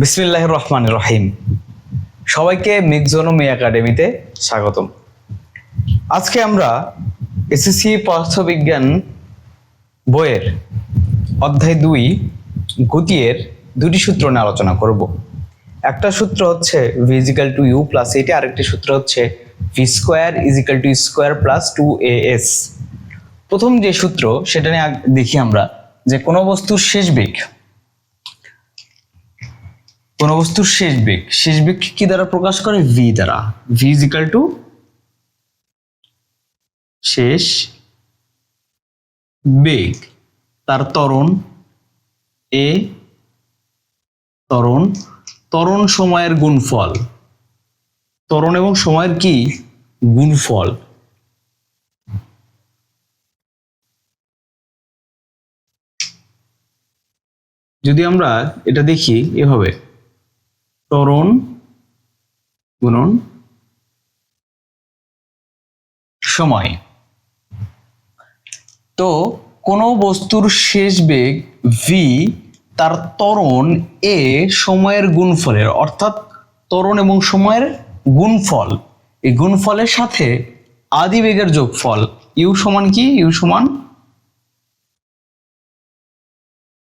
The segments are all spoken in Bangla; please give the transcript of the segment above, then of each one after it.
বিসমিল্লাহ রহমান রহিম। সবাইকে মিকজোনমি একাডেমিতে স্বাগতম। আজকে আমরা এসএসসি পদার্থবিজ্ঞান বইয়ের অধ্যায় দুই, গতিয়ের দুটি সূত্র নিয়ে আলোচনা করব। একটা সূত্র হচ্ছে v equal to u plus at আরেকটি সূত্র হচ্ছে v square is equal to square plus two a s প্রথম যে সূত্র, সেটা নিয়ে দেখি আমরা যে কোনো বস্তুর শেষ বেগ কোন বস্তুর শেষ বেগ। শেষ বেগ কি দ্বারা প্রকাশ করে? ভি দ্বারা। ভি ইজিক্যাল টু শেষ বেগ। তার ত্বরণ এ ত্বরণ ত্বরণ সময়ের গুণফল। ত্বরণ এবং সময়ের কি? গুণফল। যদি আমরা এটা দেখি এভাবে। ত্বরণ গুণন। সময়। তো কোনো বস্তুর শেষ বেগ ভি তার ত্বরণ এ সময়ের গুণফলের, অর্থাৎ ত্বরণ এবং সময়ের গুণফল। এই গুণফলের সাথে আদি বেগের যোগফল, ইউ সমান কি? ইউ সমান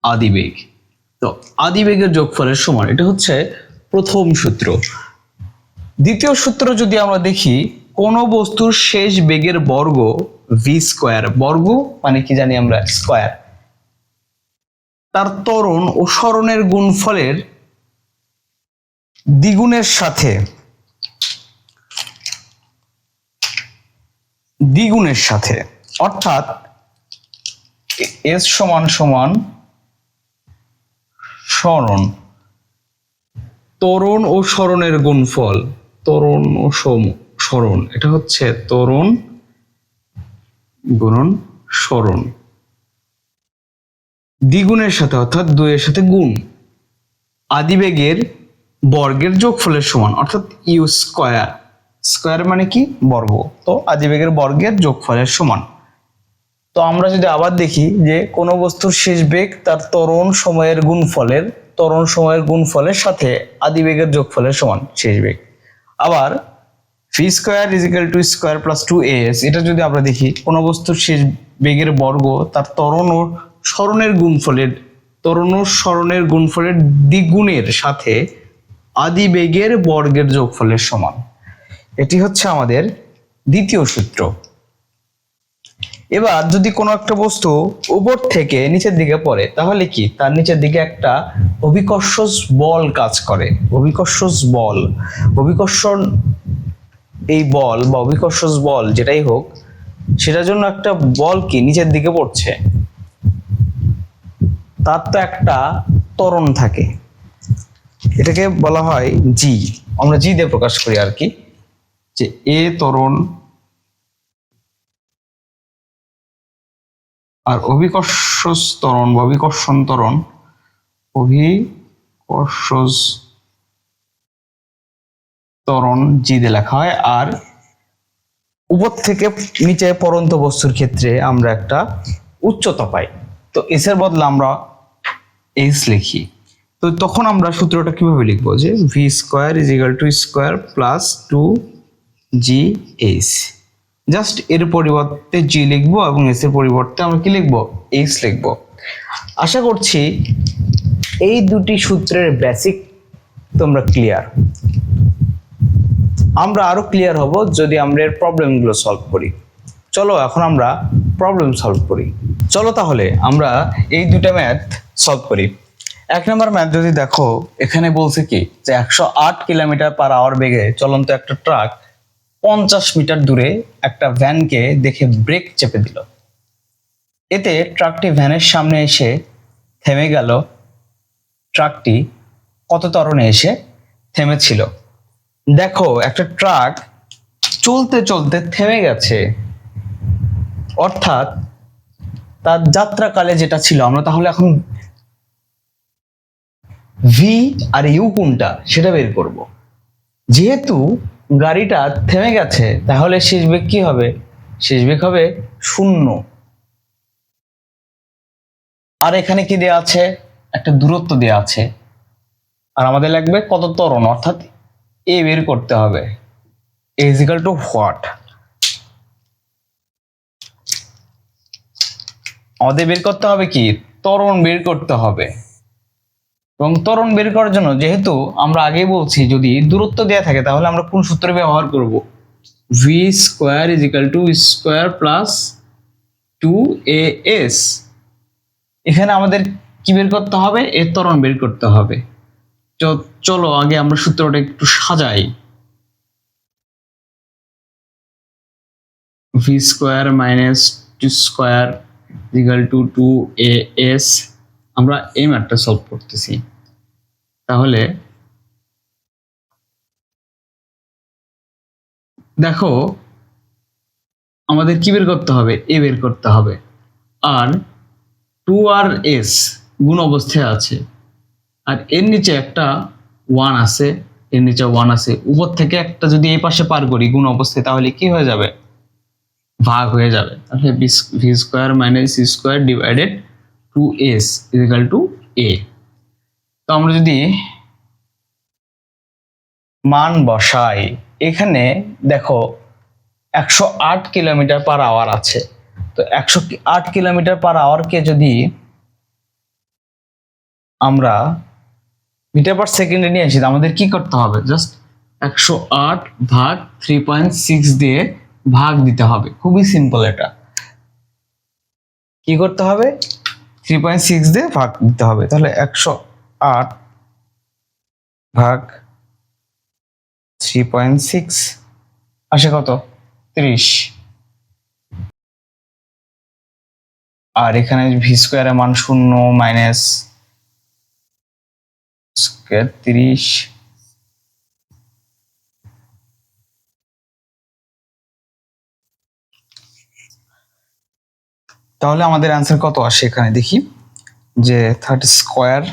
আদি বেগ। তো আদি বেগের যোগফলের সমান, এটা হচ্ছে প্রথম সূত্র। দ্বিতীয় সূত্র যদি আমরা দেখি, কোন বস্তুর শেষ বেগের বর্গ ভি স্কোয়ার বর্গ মানে কি জানি আমরা? স্কোয়ার তার ত্বরণ ও সরণের গুণফলের দ্বিগুণের সাথে। দ্বিগুণের সাথে। অর্থাৎ এস সমান সমান সরণ তরণ ও সরণের গুণফল। তরণ ও সম- সরণ এটা হচ্ছে তরণ গুণন সরণ দ্বিগুণের সাথে অর্থাৎ দুইয়ের সাথে গুণ। আদিবেগের বর্গের যোগফলের সমান, অর্থাৎ ইউ স্কয়ার। স্কয়ার মানে কি? বর্গ। তো আদিবেগের বর্গের যোগফলের সমান। তো আমরা যদি আবার দেখি যে কোনো বস্তুর শেষ বেগ তার ত্বরণ সময়ের গুণফলের ত্বরণ সময়ের গুণফলের সাথে আদি আদিবেগের যোগফলের সমান শেষ বেগ। আবার v square is equal to square plus two s এটা যদি আমরা দেখি, কোনো বস্তুর শেষ বেগের বর্গ তার ত্বরণ ও সরণের গুণফলের, ত্বরণ ও সরণের গুণফলের দ্বিগুণের সাথে আদি বেগের বর্গের যোগফলের সমান। এটি হচ্ছে আমাদের দ্বিতীয় সূত্র। এবার যদি কোনো একটা বস্তু উপর থেকে নিচের দিকে পড়ে, তাহলে কি? তার নিচের দিকে একটা অভিকর্ষজ বল কাজ করে। অভিকর্ষজ বল। অভিকর্ষণ এই বল বা অভিকর্ষজ বল যেটাই হোক, সেটার জন্য একটা বল কি? নিচের দিকে পড়ছে। তার তো একটা ত্বরণ থাকে। এটাকে বলা হয় জি। আমরা জি দিয়ে প্রকাশ করি আর কি। যে এ ত্বরণ আর অভিকর্ষজ ত্বরণ বা অভিকর্ষণ ত্বরণ অভিকর্ষজ ত্বরণ জি দিয়ে লেখা হয়। আর উপর থেকে নিচে পরন্ত বস্তুর ক্ষেত্রে আমরা একটা উচ্চতা পাই। তো এস এর বদলে আমরা এইচ লিখি। তো তখন আমরা সূত্রটা কীভাবে লিখব? যে v square is equal to square plus two g h just এর পরিবর্তে জি লিখব এবং এস এর পরিবর্তে আমরা কি লিখব? এইচ লিখব। আশা করছি এই দুটি সূত্রের বেসিক তোমরা ক্লিয়ার আমরা আরও ক্লিয়ার হব যদি আমরা এর প্রবলেমগুলো সলভ করি। চলো এখন আমরা প্রবলেম সলভ করি। চলো তাহলে আমরা এই দুটা ম্যাথ সলভ করি। এক নম্বর ম্যাথ যদি দেখো, এখানে বলছে কি যে একশো আট কিলোমিটার পার আওয়ার বেগে চলন্ত একটা ট্রাক পঞ্চাশ মিটার দূরে একটা ভ্যানকে দেখে ব্রেক চেপে দিল। এতে ট্রাকটি ভ্যানের সামনে এসে থেমে গেল। ট্রাকটি কত ত্বরণে এসে থেমেছিল? দেখো, একটা ট্রাক চলতে চলতে থেমে গেছে। অর্থাৎ তার যাত্রাকালে যেটা ছিল, আমরা তাহলে এখন ভি আর ইউ কোনটা, সেটা বের করব। যেহেতু গাড়িটা থেমে গেছে, তাহলে শেষ বেগ কি হবে? শেষ বেগ হবে শূন্য। আর এখানে কি দেয়া আছে? একটা দূরত্ব দেয়া আছে। আর আমাদের লাগবে কত ত্বরণ? অর্থাৎ এ বের করতে হবে। ইজিক্যাল টু হোয়াট আমাদের বের করতে হবে কি? ত্বরণ বের করতে হবে। এবং ত্বরণ বের করার জন্য যেহেতু আমরা আগেই বলছি যদি দূরত্ব দেওয়া থাকে তাহলে আমরা কোন সূত্র ব্যবহার করব? V square is equal to square plus two a s এখানে আমাদের কি বের করতে হবে? এর ত্বরণ বের করতে হবে। চলো আগে আমরা সূত্রটা একটু সাজাই। V square minus to square equal to two a s আমরা এই ম্যাথটা সলভ করতেছি। তাহলে দেখো, আমাদের কি বের করতে হবে? এ বের করতে হবে। আর টু আর এস গুণ অবস্থায় আছে। আর এর নিচে একটা ওয়ান আছে, এর নিচে ওয়ান আছে। উপর থেকে একটা যদি এই পাশে পার করি গুণ অবস্থায়, তাহলে কি হয়ে যাবে? ভাগ হয়ে যাবে। তাহলে v square minus c square divided two s is equal to a তো আমরা যদি মান বসাই, এখানে দেখো একশো আট কিলোমিটার পার আওয়ার আছে। তো একশো আট কিলোমিটার পার আওয়ারকে যদি আমরা মিটার পার সেকেন্ডে নিয়ে আসি, আমাদের কি করতে হবে? জাস্ট একশো আট ভাগ থ্রি পয়েন্ট সিক্স দিয়ে ভাগ দিতে হবে। খুবই সিম্পল এটা। কি করতে হবে? থ্রি পয়েন্ট সিক্স দিয়ে ভাগ দিতে হবে। তাহলে একশো আট ভাগ থ্রি পয়েন্ট সিক্স আসে কত? ত্রিশ। আর এখানে ভি স্কোয়ারের মান শূন্য মাইনাস স্কোয়ার তিরিশ। তাহলে আমাদের অ্যান্সার কত আসে এখানে? দেখি। যে থার্টি স্কোয়ার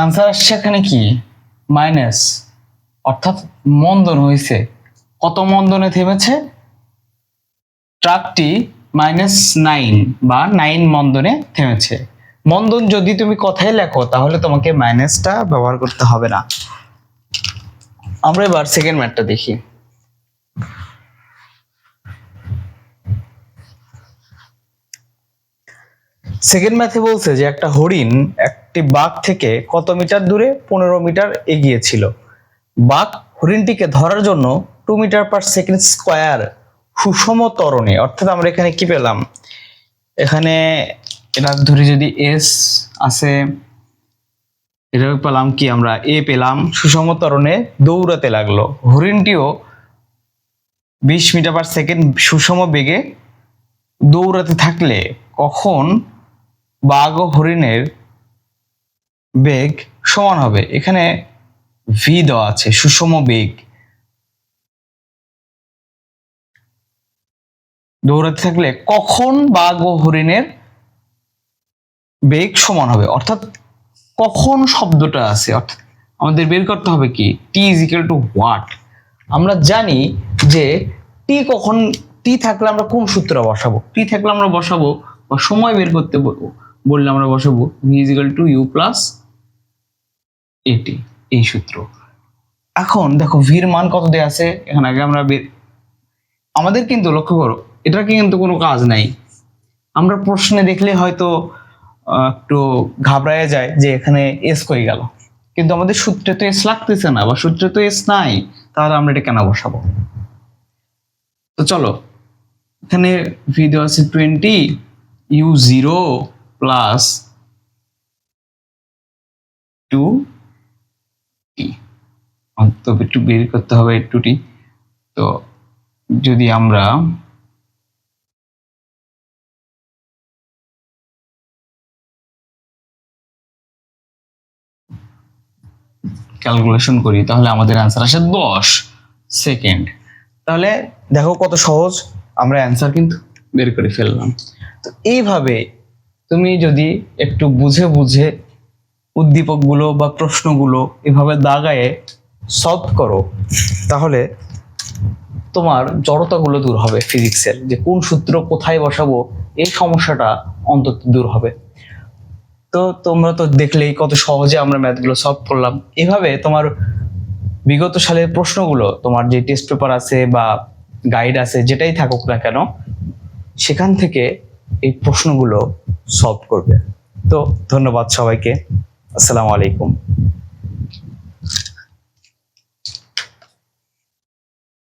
অ্যান্সার আসছে এখানে কি? মাইনাস অর্থাৎ মন্দন হয়েছে। কত মন্দনে থেমেছে? ট্রাকটি মাইনাস নাইন বা নাইন মন্দনে থেমেছে। মন্দন যদি তুমি কথায় লেখো, তাহলে তোমাকে মাইনাসটা ব্যবহার করতে হবে না। আমরা এবার সেকেন্ড ম্যাটটা দেখি। সেকেন্ড ম্যাথে বলছে যে একটা হরিণ একটি বাঘ থেকে কত মিটার দূরে? পনেরো মিটার এগিয়ে ছিল। বাঘ হরিণটিকে ধরার জন্য two meter per second square সুষম তরণে, অর্থাৎ আমরা এখানে কি পেলাম? এখানে এটা ধরি যদি এস আছে এটা পেলাম কি? আমরা এ পেলাম, সুষম তরণে দৌড়াতে লাগল। হরিণটিও বিশ মিটার পার সেকেন্ড সুষম বেগে দৌড়াতে থাকলে কখন বাঘ ও হরিণের বেগ সমান হবে। এখানে ভি দেওয়া আছে, সুষম বেগ। দৌড়াতে থাকলে কখন বাঘ ও হরিণের বেগ সমান হবে? অর্থাৎ কখন শব্দটা আছে? অর্থাৎ আমাদের বের করতে হবে কি? T is equal to what আমরা জানি যে টি কখন টি থাকলে আমরা কোন সূত্র বসাবো? টি থাকলে আমরা বসাবো বা সময় বের করতে বলব, বললে আমরা বসাবো v is equal to u plus at, এই সূত্র। এখন দেখো ভির মান কত দেয়া আছে? এখানে আগে আমরা আমাদের কিন্তু লক্ষ্য করো এটা কিন্তু কোনো কাজ নাই। আমরা প্রশ্নে দেখলে হয়তো একটু ঘাবড়ায় যায় যে এখানে এস কই গেল। কিন্তু আমাদের সূত্রে তো এস লাগতেছে না বা সূত্রে তো এস নাই, তাহলে আমরা এটা কেন বসাবো? তো চলো, এখানে ভি দেওয়া আছে twenty u zero plus two t তো একটু বের করতে হবে একটু টি তো যদি আমরা ক্যালকুলেশন করি, তাহলে আমাদের অ্যান্সার আসে দশ সেকেন্ড তাহলে দেখো কত সহজ, আমরা অ্যান্সার কিন্তু বের করে ফেললাম। তো এইভাবে তুমি যদি একটু বুঝে বুঝে উদ্দীপকগুলো বা প্রশ্নগুলো এভাবে দাগায়ে সলভ করো, তাহলে তোমার জড়তাগুলো দূর হবে ফিজিক্সের যে কোন সূত্র কোথায় বসাবো, এই সমস্যাটা অন্তত দূর হবে। তো তোমরা তো দেখলেই কত সহজে আমরা ম্যাথগুলো সলভ করলাম। এভাবে তোমার বিগত সালের প্রশ্নগুলো, তোমার যে টেস্ট পেপার আছে বা গাইড আছে, যেটাই থাকুক না কেন, সেখান থেকে এই প্রশ্নগুলো সলভ করবে। তো ধন্যবাদ সবাইকে। আসসালামু আলাইকুম।